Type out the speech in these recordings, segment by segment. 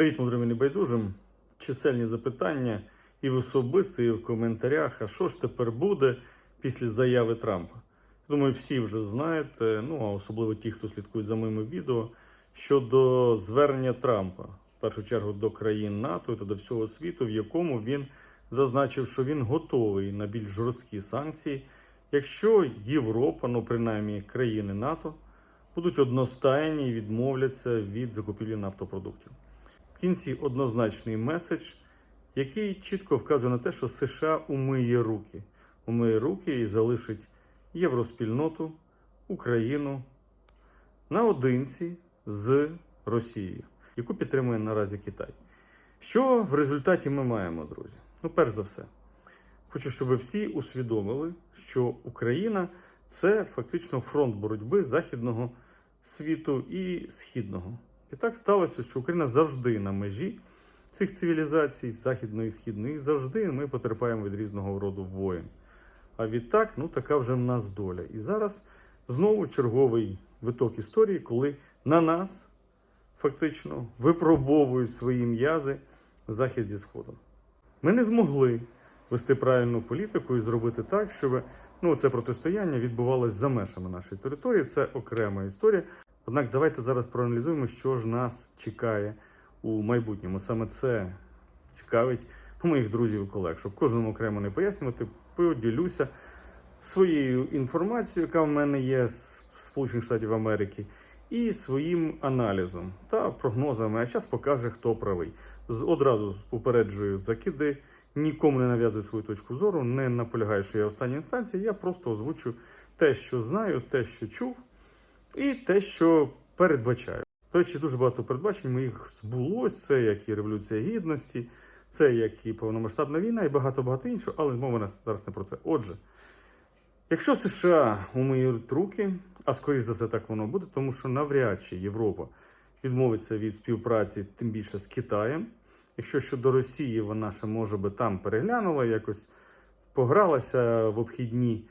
Привіт, мудрим і небайдужим. Чисельні запитання і в особисто, і в коментарях. А що ж тепер буде після заяви Трампа? Думаю, всі вже знаєте, ну а особливо ті, хто слідкують за моїми відео, щодо звернення Трампа, в першу чергу до країн НАТО та до всього світу, в якому він зазначив, що він готовий на більш жорсткі санкції, якщо Європа, ну принаймні країни НАТО, будуть одностайні і відмовляться від закупівлі нафтопродуктів. Кінці однозначний меседж, який чітко вказує на те, що США умиє руки, умиє руки і залишить євроспільноту, Україну наодинці з Росією, яку підтримує наразі Китай. Що в результаті ми маємо, друзі? Ну, перш за все, хочу, щоб всі усвідомили, що Україна це фактично фронт боротьби західного світу і східного. І так сталося, що Україна завжди на межі цих цивілізацій, західної і східної, і завжди ми потерпаємо від різного роду воєн. А відтак, ну така вже в нас доля. І зараз знову черговий виток історії, коли на нас фактично випробовують свої м'язи захід зі сходом. Ми не змогли вести правильну політику і зробити так, щоб ну, це протистояння відбувалося за межами нашої території. Це окрема історія. Однак давайте зараз проаналізуємо, що ж нас чекає у майбутньому. Саме це цікавить моїх друзів і колег, щоб кожному окремо не пояснювати, поділюся своєю інформацією, яка в мене є з Сполучених Штатів Америки, і своїм аналізом та прогнозами. А час покаже, хто правий. Одразу попереджую закиди, нікому не нав'язую свою точку зору, не наполягаю, що я остання інстанція. Я просто озвучу те, що знаю, те, що чув, і те, що передбачаю. До речі, дуже багато передбачень моїх збулось. Це як і Революція Гідності, це як і повномасштабна війна, і багато-багато іншого, але мова зараз не про це. Отже, якщо США умиють руки, а скоріш за все так воно буде, тому що навряд чи Європа відмовиться від співпраці, тим більше з Китаєм. Якщо щодо Росії, вона ще може би там переглянула, якось погралася в обхідні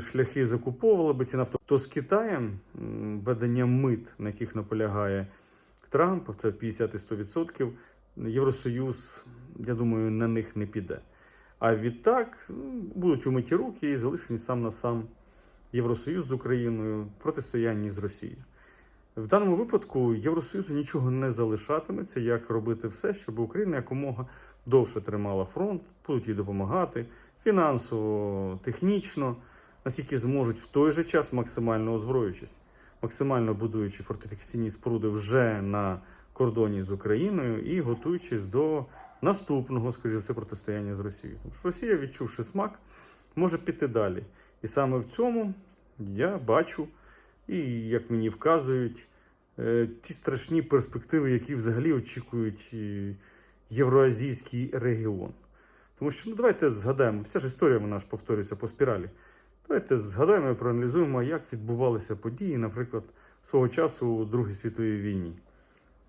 шляхи закуповувала би ці нафто, то з Китаєм введення мит, на яких наполягає Трамп, це в 50 і 100%, Євросоюз, я думаю, на них не піде. А відтак будуть умиті руки і залишені сам на сам Євросоюз з Україною в протистоянні з Росією. В даному випадку Євросоюзу нічого не залишатиметься, як робити все, щоб Україна якомога довше тримала фронт, будуть їй допомагати фінансово, технічно, наскільки зможуть в той же час максимально озброюючись, максимально будуючи фортифікаційні споруди вже на кордоні з Україною і готуючись до наступного, скоріше все, протистояння з Росією. Тому що Росія, відчувши смак, може піти далі. І саме в цьому я бачу, і як мені вказують, е, ті страшні перспективи, які взагалі очікують е, євроазійський регіон. Тому що ну, давайте згадаємо, вся ж історія вона ж повторюється по спіралі. Давайте згадаємо і проаналізуємо, як відбувалися події, наприклад, свого часу у Другій світовій війні.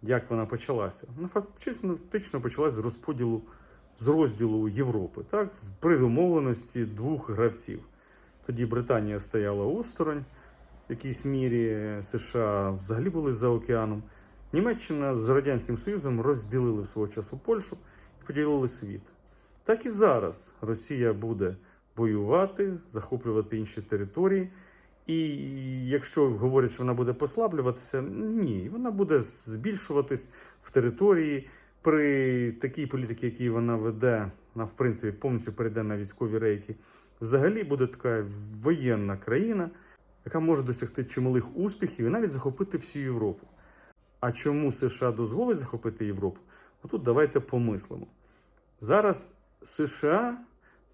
Як вона почалася? Вона фактично почалася з розподілу, з розділу Європи, так, при домовленості двох гравців. Тоді Британія стояла осторонь, в якійсь мірі США взагалі були за океаном. Німеччина з Радянським Союзом розділили свого часу Польщу і поділили світ. Так і зараз Росія буде воювати, захоплювати інші території. І якщо говорять, що вона буде послаблюватися, ні, вона буде збільшуватись в території при такій політиці, якій вона веде, вона в принципі повністю перейде на військові рейки. Взагалі буде така воєнна країна, яка може досягти чималих успіхів і навіть захопити всю Європу. А чому США дозволить захопити Європу? Отут давайте помислимо. Зараз США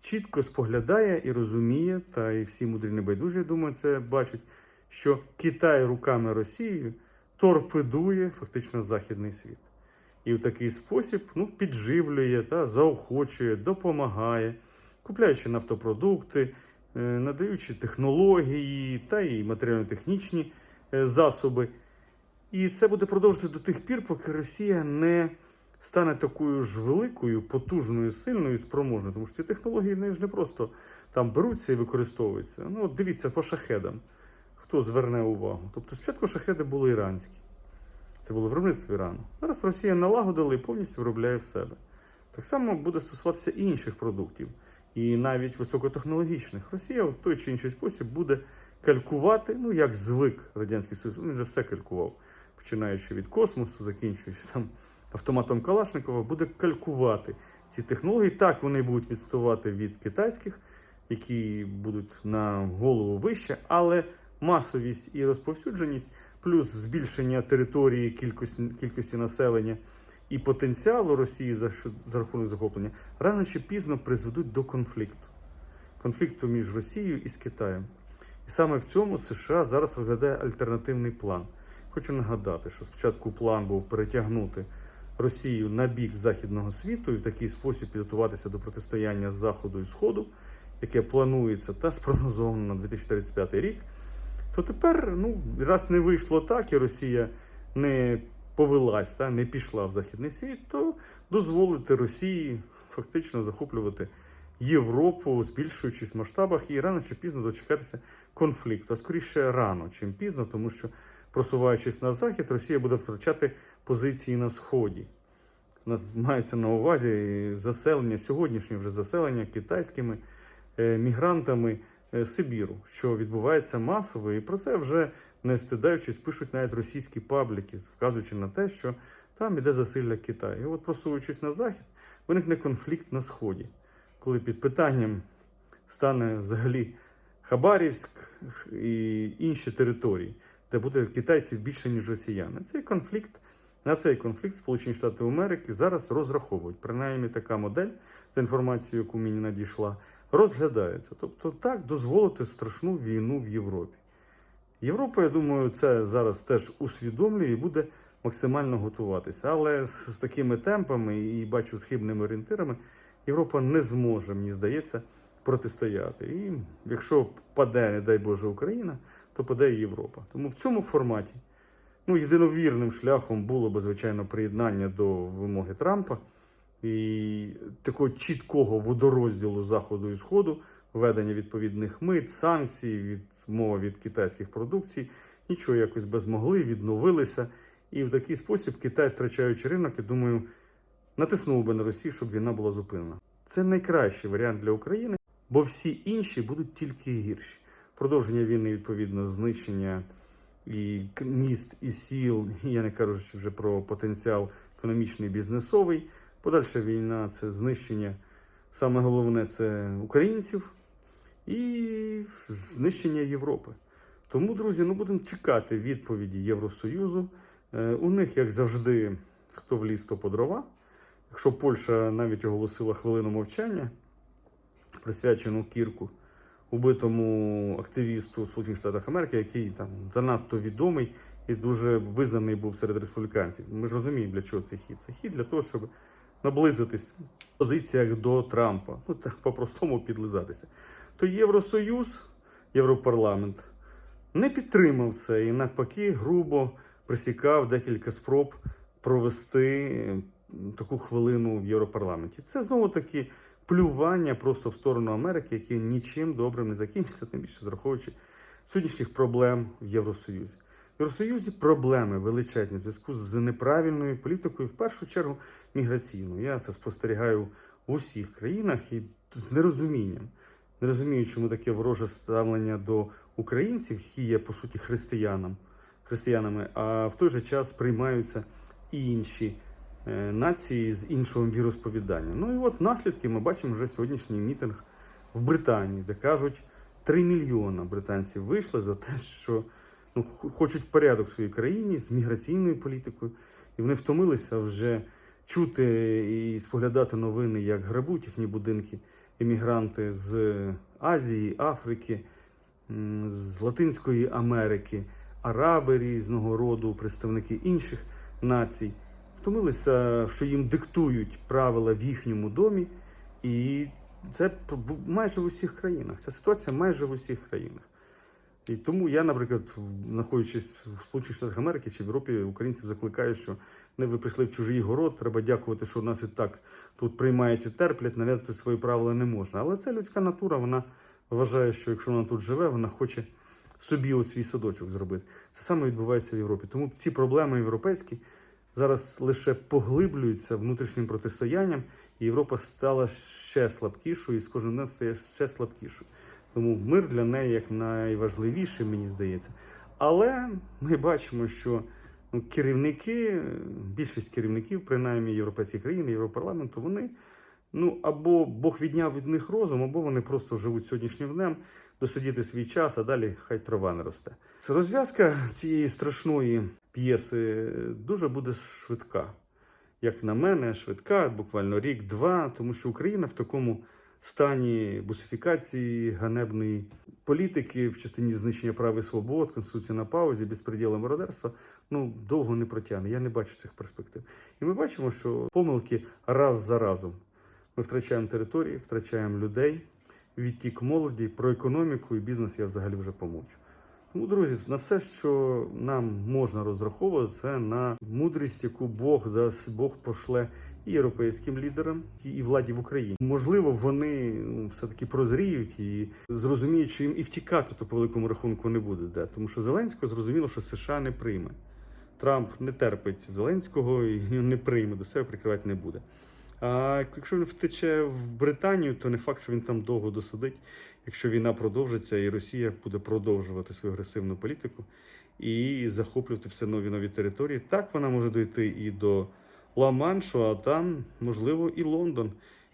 чітко споглядає і розуміє, та і всі мудрі небайдужі, я думаю, це бачать, що Китай руками Росії торпедує фактично західний світ. І в такий спосіб ну, підживлює, та, заохочує, допомагає, купляючи нафтопродукти, е, надаючи технології та і матеріально-технічні е, засоби. І це буде продовжуватися до тих пір, поки Росія не стане такою ж великою, потужною, сильною і спроможною. Тому що ці технології вони ж не просто там беруться і використовуються. Ну, от дивіться по шахедам, хто зверне увагу. Тобто спочатку шахеди були іранські. Це було виробництво Ірану. Зараз Росія налагодила і повністю виробляє в себе. Так само буде стосуватися і інших продуктів, і навіть високотехнологічних. Росія в той чи інший спосіб буде калькувати, ну як звик Радянський Союз, він вже все калькував, починаючи від космосу, закінчуючи там автоматом Калашникова, буде калькувати ці технології. Так вони будуть відставати від китайських, які будуть на голову вище, але масовість і розповсюдженість, плюс збільшення території кількості, кількості населення і потенціалу Росії за, за рахунок захоплення рано чи пізно призведуть до конфлікту. Конфлікту між Росією і з Китаєм. І саме в цьому США зараз розглядає альтернативний план. Хочу нагадати, що спочатку план був перетягнути Росію на бік західного світу і в такий спосіб підготуватися до протистояння Заходу і Сходу, яке планується та спрогнозовано на 2035 рік. То тепер, ну, раз не вийшло так, і Росія не повелась, та, не пішла в західний світ, то дозволити Росії фактично захоплювати Європу, збільшуючись в масштабах, і рано чи пізно дочекатися конфлікту. А скоріше рано, чим пізно, тому що просуваючись на захід, Росія буде втрачати позиції на сході. Мається на увазі заселення, сьогоднішнє вже заселення китайськими е, мігрантами е, Сибіру, що відбувається масово, і про це вже не стидаючись, пишуть навіть російські пабліки, вказуючи на те, що там іде засилля Китаю. І от просуючись на захід, виникне конфлікт на сході, коли під питанням стане взагалі Хабарівськ і інші території, де буде китайців більше, ніж росіяни. Цей конфлікт, на цей конфлікт Сполучені Штати Америки зараз розраховують. Принаймні така модель, за інформацією, яку мені надійшла, розглядається. Тобто так дозволити страшну війну в Європі. Європа, я думаю, це зараз теж усвідомлює і буде максимально готуватися. Але з, такими темпами і бачу схибними орієнтирами, Європа не зможе, мені здається, протистояти. І якщо паде, не дай Боже, Україна, то паде і Європа. Тому в цьому форматі ну, єдиновірним шляхом було би, звичайно, приєднання до вимоги Трампа і такого чіткого водорозділу Заходу і Сходу, введення відповідних мит, санкцій, відмова від китайських продукцій. Нічого якось би змогли, відновилися. І в такий спосіб Китай, втрачаючи ринок, я думаю, натиснув би на Росію, щоб війна була зупинена. Це найкращий варіант для України, бо всі інші будуть тільки гірші. Продовження війни, відповідно, знищення і міст і сіл, я не кажу вже про потенціал економічний бізнесовий. Подальша війна це знищення. Саме головне це українців і знищення Європи. Тому, друзі, ну будемо чекати відповіді Євросоюзу. Е, У них, як завжди, хто вліз, то по дрова. Якщо Польща навіть оголосила хвилину мовчання, присвячену Кірку, убитому активісту Сполучених Штатів Америки, який там занадто відомий і дуже визнаний був серед республіканців. Ми ж розуміємо, для чого цей хід. Це хід для того, щоб наблизитись в позиціях до Трампа, ну так по-простому підлизатися. То Євросоюз, Європарламент не підтримав це і навпаки грубо присікав декілька спроб провести таку хвилину в Європарламенті. Це знову таки плювання просто в сторону Америки, яке нічим добрим не закінчиться, тим більше зраховуючи сьогоднішніх проблем в Євросоюзі. В Євросоюзі проблеми величезні в зв'язку з неправильною політикою, в першу чергу міграційною. Я це спостерігаю в усіх країнах і з нерозумінням. Не розумію, чому таке вороже ставлення до українців, які є по суті християнам, християнами, а в той же час приймаються і інші нації з іншого віросповідання. Ну і от наслідки ми бачимо вже сьогоднішній мітинг в Британії, де кажуть, 3 мільйона британців вийшли за те, що ну, хочуть порядок в своїй країні з міграційною політикою, і вони втомилися вже чути і споглядати новини, як грабуть їхні будинки іммігранти з Азії, Африки, з Латинської Америки, араби різного роду, представники інших націй. Втомилися, що їм диктують правила в їхньому домі, і це майже в усіх країнах. Ця ситуація майже в усіх країнах. І тому я, наприклад, знаходячись в Сполучених Штатах Америки чи в Європі, українців закликаю, що не ви прийшли в чужий город, треба дякувати, що нас і так тут приймають і терплять, нав'язати свої правила не можна. Але це людська натура, вона вважає, що якщо вона тут живе, вона хоче собі свій садочок зробити. Це саме відбувається в Європі. Тому ці проблеми європейські зараз лише поглиблюються внутрішнім протистоянням, і Європа стала ще слабкішою і з кожним днем стає ще слабкішою. Тому мир для неї як найважливіший, мені здається. Але ми бачимо, що ну, керівники, більшість керівників, принаймні європейських країн, Європарламенту, вони ну або Бог відняв від них розум, або вони просто живуть сьогоднішнім днем, досидіти свій час, а далі хай трава не росте. Це розв'язка цієї страшної п'єси дуже буде швидка. Як на мене, швидка, буквально рік-два, тому що Україна в такому стані бусифікації, ганебної політики в частині знищення прав і свобод, конституції на паузі, безпреділу мародерства, ну довго не протягне. Я не бачу цих перспектив. І ми бачимо, що помилки раз за разом. Ми втрачаємо території, втрачаємо людей, відтік молоді, про економіку і бізнес я взагалі вже помовчу. Тому, друзі, на все, що нам можна розраховувати, це на мудрість, яку Бог дасть, Бог пошле і європейським лідерам, і владі в Україні. Можливо, вони ну, все-таки прозріють і зрозуміють, що їм і втікати то по великому рахунку не буде. Де. Тому що Зеленського зрозуміло, що США не прийме. Трамп не терпить Зеленського і не прийме, до себе прикривати не буде. А якщо він втече в Британію, то не факт, що він там довго досидить. Якщо війна продовжиться і Росія буде продовжувати свою агресивну політику і захоплювати все нові нові території, так вона може дойти і до Ла-Маншу, а там, можливо, і Лондон,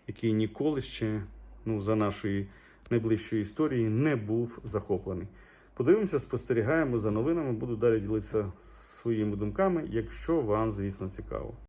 який ніколи ще ну, за нашої найближчої історії не був захоплений. Подивимося, спостерігаємо за новинами. Буду далі ділитися своїми думками, якщо вам, звісно, цікаво.